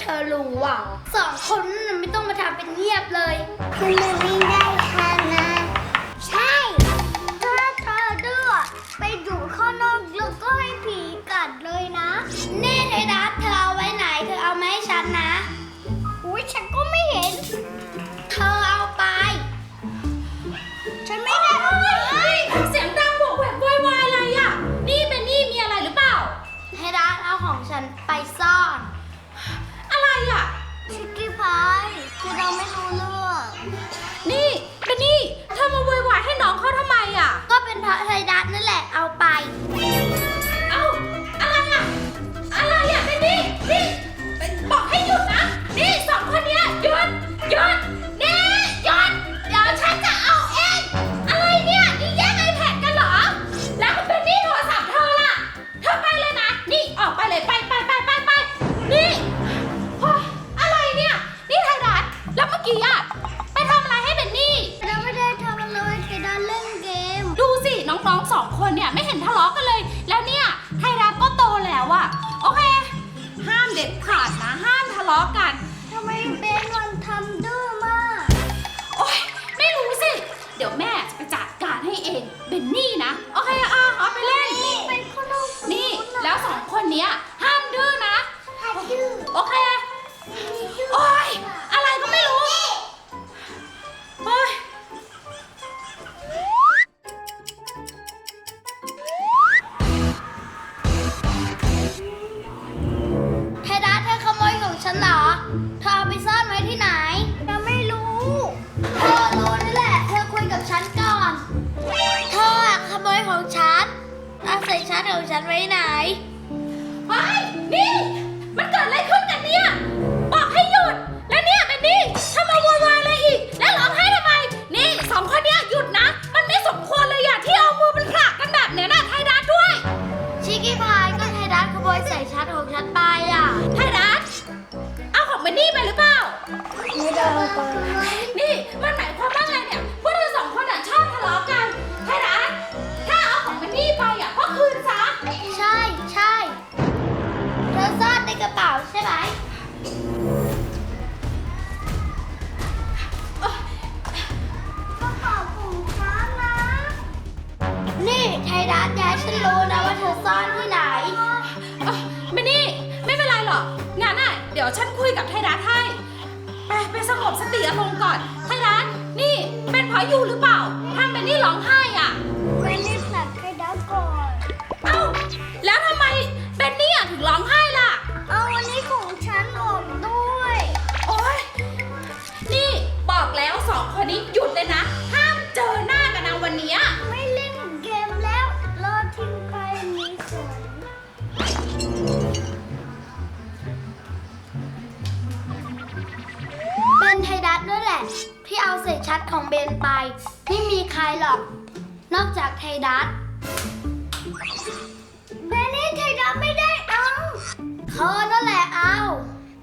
เธอลุงหวังสองคนนั้นไม่ต้องมาทำเป็นเงียบเลย คุณไม่ได้ น้องสองคนเนี่ยไม่เห็นทะเลาะกันเลย แล้วเนี่ยไทยรัฐก็โตแล้วอะโอเค ห้ามเด็ดขาดนะห้ามทะเลาะกันทำไมเบนวันทำดื้อมาก โอ๊ยไม่รู้สิ เดี๋ยวแม่จะไปจัดการให้เองเบนนี่นะ โอเคอะเอาไปเล่น นี่ แล้วสองคนเนี้ย สงบสติอารมณ์ก่อนไทร้นนี่เป็นเพราะอยู่หรือเปล่าทำเป็นนี่ร้องไห้อะ ที่เอาเศษชัดของเบนไป ไม่มีใครหรอก นอกจากไทดัสเบนนี่ไทดัสไม่ได้เอาเธอนั่นแหละเอา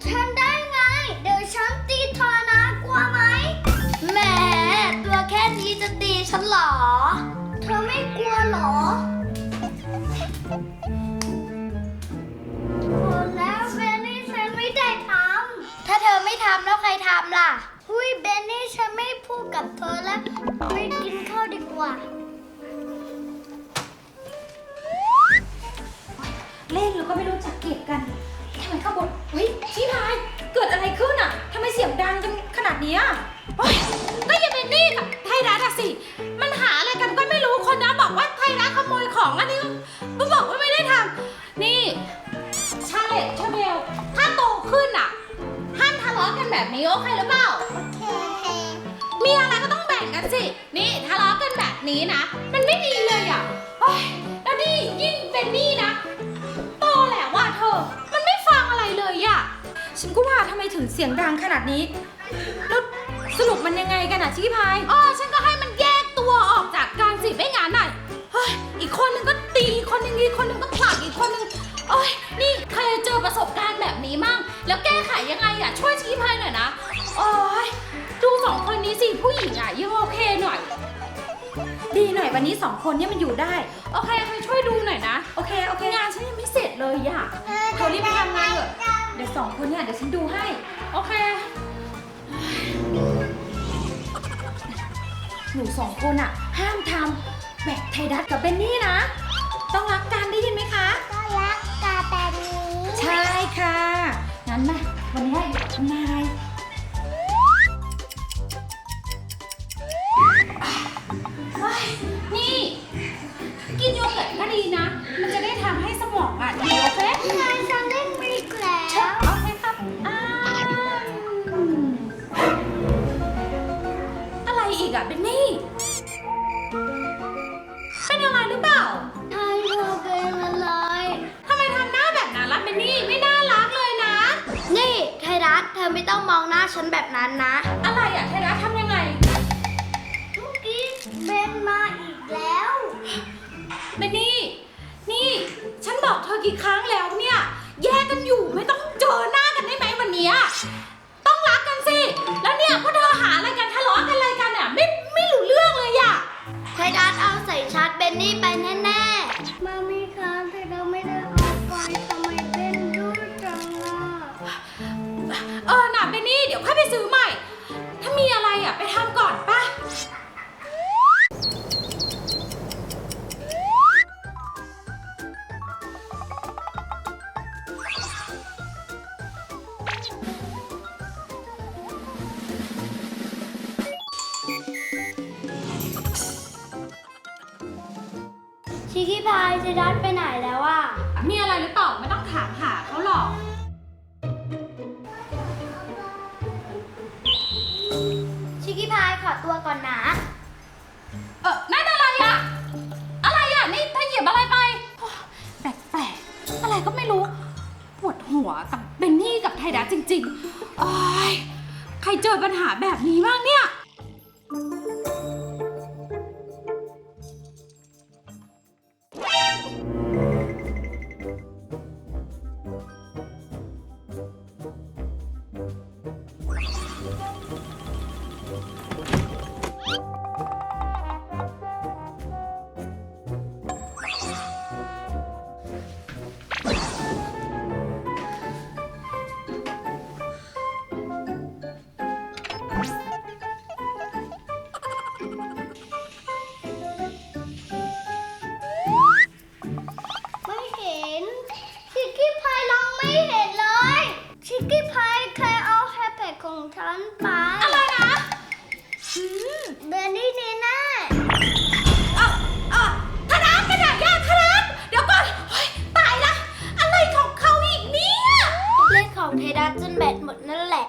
ฉันได้ไง เดี๋ยวฉันตีเธอนะกลัวไหมแหมตัวแค่นี้จะตีฉันเหรอ เธอไม่กลัวเหรอแล้วเบนนี่ฉันไม่ได้ทำถ้าเธอไม่ทำแล้วใครทำล่ะ หุยเบนนี่ฉันไม่พูดกับเธอแล้วไปกินข้าวดีกว่า เล่นหรือก็ไม่รู้จักเก็บกันทำไมข้าวบนเฮ้ยชิพาย เกิดอะไรขึ้นอะทำไมเสียงดังจนขนาดนี้ยโอ๊ยก็ยังเบนนี่กับไทยรัฐอะสิ มันหาอะไรกันก็ไม่รู้คนนั้บอกว่าไทยรัฐขโมยของอันนี้ แบบนี้โอเคหรือเปล่า โอเค มีอะไรก็ต้องแบ่งกันสิ นี่ทะเลาะกันแบบนี้นะ มันไม่ดีเลยอะเฮ้ยแล้วนี่ยิ่งเป็นนี่นะ โตแหล้ว่าเธอ มันไม่ฟังอะไรเลยอะ ฉันก็ว่าทำไมถึงเสียงดังขนาดนี้ แล้วสรุปมันยังไงกันอะชิคกี้พายอ๋อฉันก็ให้มันแยกตัวออกจากกันสิไม่งานหน่ะเฮ้ยอีกคนนึงก็ตีคนนึงอีกคนนึงก็ผลักอีกคนนึงเอ้ยนี่ใครเจอประสบการณ์ แบบนี้มั่ง แล้วแก้ไขยังไงอะ ช่วยชี้พายหน่อยนะ โอ้ยดูสองคนนี้สิผู้หญิงอะยังโอเคหน่อย ดีหน่อยวันนี้สองคนเนี่ยมันอยู่ได้ โอเคใครช่วยดูหน่อยนะ โอเคโอเคงานฉันยังไม่เสร็จเลยอะเธอรีบไปทำงานเถอะเดี๋ยวสองคนเนี่ยเดี๋ยวฉันดูให้ โอเค หนูสองคนอะ ห้ามทำแบบไทยดัตกับเบนนี่นะ ต้องรักกันได้ยินไหมคะ ได้ค่ะ ต้องมองหน้าฉันแบบนั้นนะ อะไรอะไทยรัฐทำยังไง เมื่อกี้เบนมาอีกแล้ว เบนนี่ นี่ ฉันบอกเธอกี่ครั้งแล้วเนี่ย แยกกันอยู่ไม่ต้องเจอหน้ากันได้ไหมวันเนี้ยต้องรักกันสิ แล้วเนี่ยพวกเธอหาอะไร ชิคกี้พายไทยรัฐไปไหนแล้วอะ มีอะไรหรือเปล่าไม่ต้องถามหาเขาหรอก ชิคกี้พายขอตัวก่อนนะ เออนั่นอะไรอะอะไรอะนี่เธอเหยียบอะไรไปโอ้แปลกๆ อะไรก็ไม่รู้ ปวดหัวกับเบนนี่กับไทยดัสจริงๆโอ้ยใครเจอปัญหาแบบนี้บ้างเนี่ย ฉันไป อะไรนะเบนนี่นี่แน่อะอะธนัทเป็นอย่างยากธนัทเดี๋ยวก่อนเฮ้ยตายละ อะไรของเขาอีกเนี่ย เล่นของไทยรัฐจนแบตหมดนั่นแหละ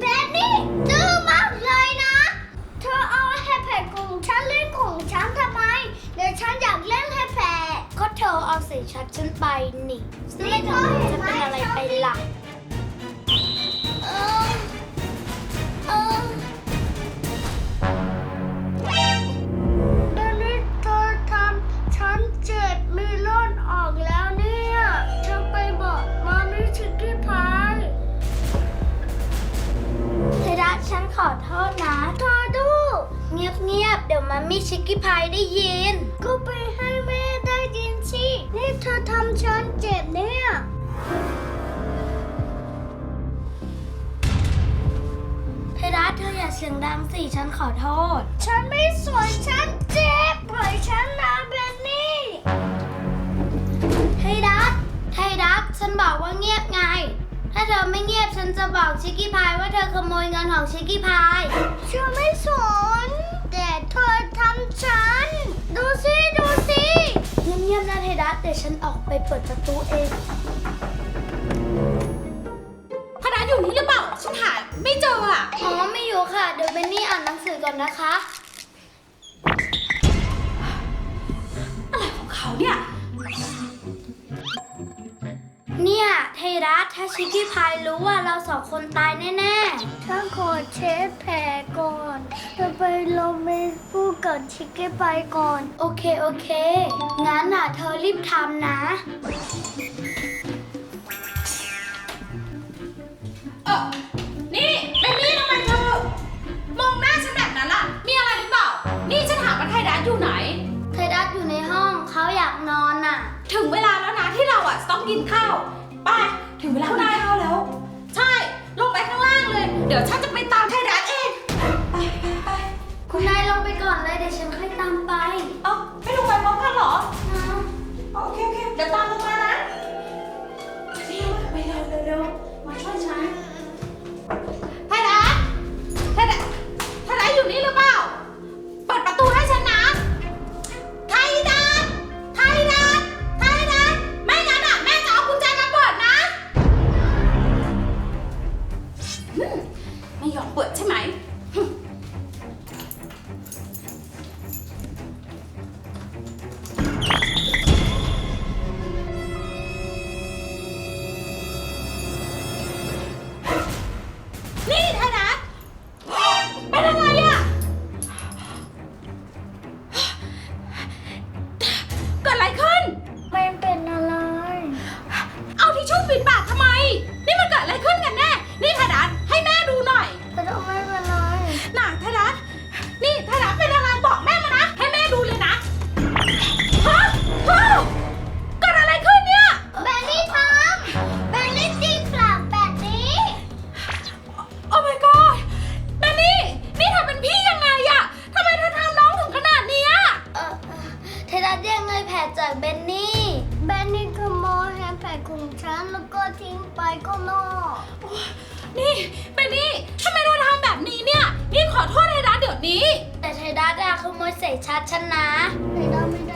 เบนนี่ดื้อมากเลยนะ เธอเอาแฮปปี้ของฉันเล่นของฉันทำไม เดี๋ยวฉันอยากเล่นแฮปปี้ก็เธอเอาใส่ชัดฉันไปนี่เล่นของฉันจะเป็นอะไรไปล่ะ อโทษนะทอดูเงียบๆเดี๋ยวมามิชิคกี้พายได้ยิน ก็ไปให้แม่ได้ยินสินี่เธอทำฉันเจ็บเนี่ยเทระเธออย่าเสียงดังสิฉันขอโทษ ฉันไม่สวยฉันเจ็บปล่อยฉันนะเบนนี่ไทรัสไทรัสฉันบอกว่าเงียบไงถ้า เธอไม่เงียบฉันจะบอกชิคกี้พายว่าเธอขโมยเงินของชิคกี้พายฉันไม่สนแต่เธอทำฉัน ดูสิดูสิเงียบๆนะไทรัสเดี๋ยวฉันออกไปเปิดประตูเองธนัทอยู่นี่หรือเปล่าฉันหาไม่เจออะอ๋อไม่อยู่ค่ะเดี๋ยวเบนนี่อ่านหนังสือก่อนนะคะ อะไรของเขาเนี่ย เนี่ยไทรัสถ้าชิคกี้พายรู้ว่าเราสองคนตายแน่ๆฉันขอเช็ดแผลก่อนจะไปลงไปพูดกับชิคกี้พายก่อน โอเค โอเค งั้นน่ะ เธอรีบทำนะ เออนี่เบนนี่ทำไมเธอมองหน้าฉันแบบนั้นล่ะ มีอะไรหรือเปล่า นี่ฉันถามว่าไทยดัสอยู่ไหนไทรัสอยู่ในห้องเขาอยากนอนน่ะ ถึงเวลาแล้วนะที่เราอะต้องกินข้าว ไป ถึงเวลากินข้าวแล้ว ใช่ ลงไปข้างล่างเลย เดี๋ยวฉันจะไปต ใช่ไหม ย่งเลยแผลจากเบนนี่เบนนี่ขโมยแฮมแผลของฉันแล้วก็ทิ้งไปก็นอกนี่เบนนี่ทำไมเธอทำแบบนี้เนี่ยนี่ขอโทษไทยดัสเดี๋ยวนี้ แต่เทรัสอะขโมยใส่ชัดฉันนะเทรัสไม่ได้